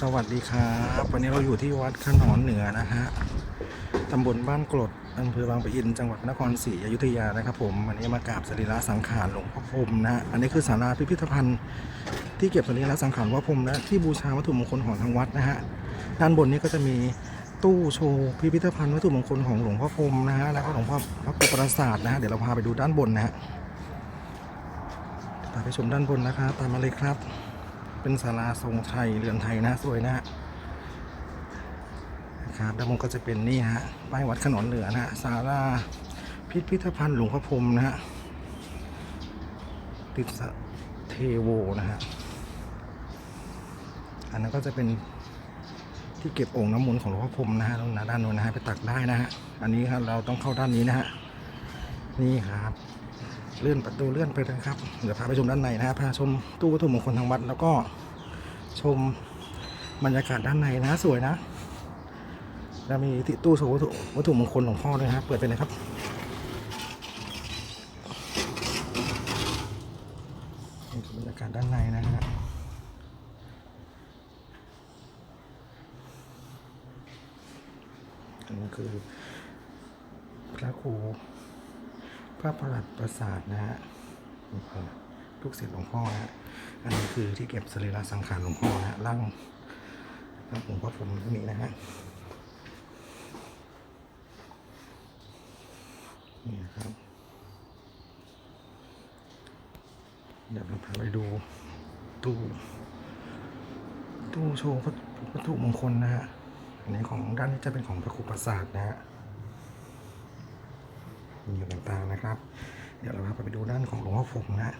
สวัสดีครับวันนี้เราอยู่ที่วัดขนอนเหนือนะฮะตำบลบ้านกรดอำเภอบางปะอินจังหวัดนครศรีอยุธยานะครับผมวันนี้มากราบสรีระสังขารหลวงพ่อพรมนะฮะอันนี้คือศาลาพิพิธภัณฑ์ ที่เก็บสรีระสังขารหลวงพ่อพรมนะที่บูชาวัตถุมงคลของทางวัดนะฮะด้านบนนี้ก็จะมีตู้โชว์พิพิธภัณฑ์วัตถุมงคลของหลวงพ่อพรมนะฮะแล้วก็หลวงพ่อพระกุปราศาสตร์นะฮะเดี๋ยวเราพาไปดูด้านบนนะฮะพาไปชมด้านบนนะครับตามมาเลยครับ เป็นศาลาทรงไทยเรือนไทยนะสวยนะนะครับด้านบนก็จะเป็นนี่ฮะป้ายวัดขนนเหนือนะฮะศาลาพิพิธภัณฑ์หลวงพ่อพรมนะฮะติดเทโวนะฮะอันนั้นก็จะเป็นที่เก็บองค์น้ำมนต์ของหลวงพ่อพรมนะฮะตรงนั้นด้านโน้นนะฮะไปตักได้นะฮะอันนี้ครับเราต้องเข้าด้านนี้นะฮะนี่ครับ เลื่อนประตูเลื่อนไปเลยครับ เดี๋ยวพาไปชมด้านในนะฮะพาชมตู้วัตถุมงคลทางวัด แล้วก็ชมบรรยากาศด้านในนะ สวยนะแล้วมีที่ตู้โชว์วัตถุวัตถุมงคลหลวงพ่อด้วยนะเปิดไปเลยครับบรรยากาศด้านในนะฮะอันนี้คือพระครู พระประหลัดประสาทนะฮะลูกศิษย์หลวงพ่อฮะอันนี้คือที่เก็บสรีระสังขารหลวงพ่อนะฮะร่างร่างหลวงพ่อผมที่นี้นะฮะนี่นะครับเดี๋ยวเราพาไปดูตู้ตู้โชว์วัตถุมงคลนะฮะอันนี้ของด้านนี้จะเป็นของพระครูประสาทนะฮะ มีอยู่ต่างๆนะครับ เดี๋ยวเราพาไปดูด้านของหลวงพ่อผมนะ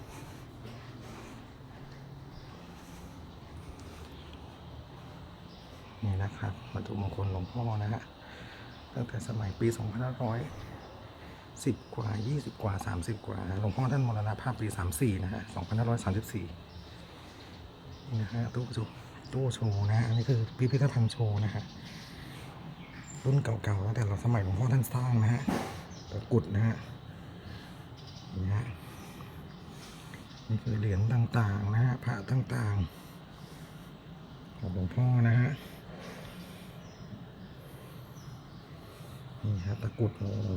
นี่นะครับวัตถุมงคลหลวงพ่อนะฮะตั้งแต่สมัยปี2510 กว่า 20 กว่า 30 กว่าหลวงพ่อท่านมรณภาพปี 34 นะฮะ 2534 นี่นะฮะตู้โชว์ตู้โชว์นะฮะอันนี้คือพิพิธภัณฑ์โชว์นะฮะรุ่นเก่าๆตั้งแต่เราสมัยหลวงพ่อท่านสร้างนะฮะ ตะกรุดนะฮะนี่ฮะนี่คือเหรียญต่างๆนะฮะพระต่างๆ ของหลวงพ่อนะฮะนี่ฮะตะกรุดโอ้โห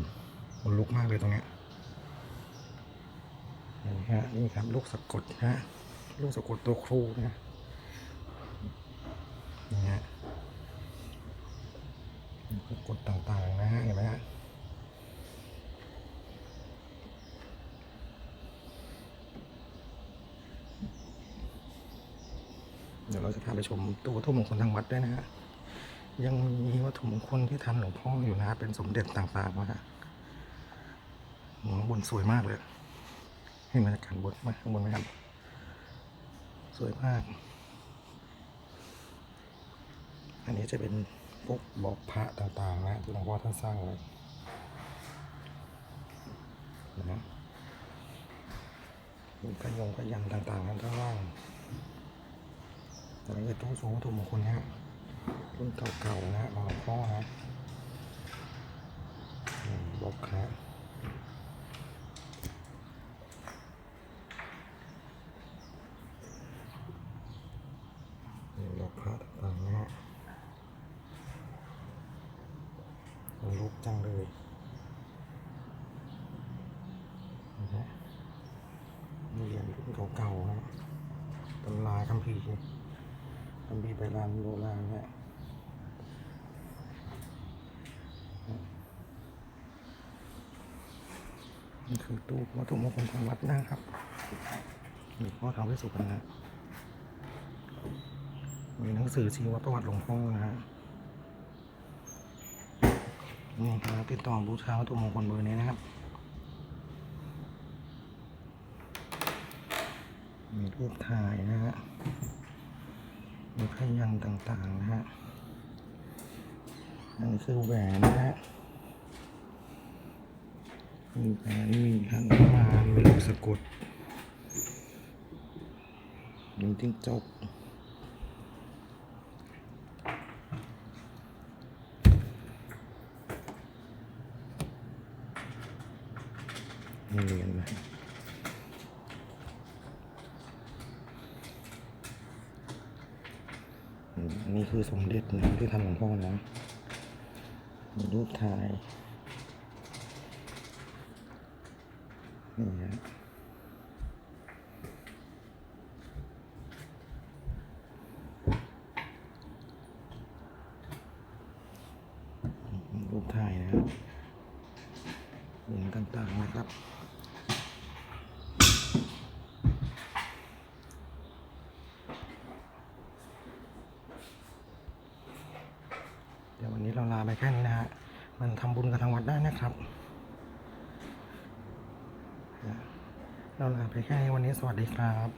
คนลุกมากเลยตรงเนี้ยนี่ฮะนี่ครับลูกสะกดนะฮะลูกสะกดตัวครูนะฮะนี่ฮะสะกดต่างๆนะฮะเห็นไหมฮะ เดี๋ยวเราจะพาไปชมตู้วัตถุมงคลทางวัดด้วยนะฮะ ยังมีวัตถุมงคลที่ทันหลวงพ่ออยู่นะฮะเป็นสมเด็จต่างๆนะฮะหัวบนสวยมากเลย ให้บรรยากาศบนมาข้างบนไหมครับ สวยมาก อันนี้จะเป็นพวกบอกพระต่างๆนะที่หลวงพ่อท่านสร้างไว้นะมีพยงพยันต่างๆข้างล่าง อันนี้คือตู้โชว์วัตถุมงคลนะฮะรุ่นเก่าๆนะฮะของหลวงพ่อนะอืมบอกฮะนี่บอกพระต่างๆนะฮะลุกจังเลยนะฮะเหรียญรุ่นเก่าๆนะตำราคัมภีร์คั มภีร์โบราณโบราณเนี่ยนี่คือตู้วัตถุมงคลของวัดนะครับมีพ่อทาวเวสสุวรรณนะมีหนังสือชีวประวัติหลวงพ่อนะฮะนี่ครับติดต่อบูชาวัตถุมงคลเบอร์นี้นะครับ มีรูปถ่ายนะฮะ มีพยัญชนต่างๆนะฮะ อันนี้คือแหวนนะฮะ มีแหวนมีหันมามีลูกสะกด มีจิ้งจกมีเหรียญนะ อืม นี่คือสมเด็จนะที่ทำหลวงพ่อนะมีรูปถ่าย นี่ฮะรูปถ่ายนะครับเหรียญต่างๆนะครับ เดี๋ยววันนี้เราลาไปแค่นี้นะฮะ มันทำบุญกับทางวัดได้นะครับ เราลาไปแค่วันนี้สวัสดีครับ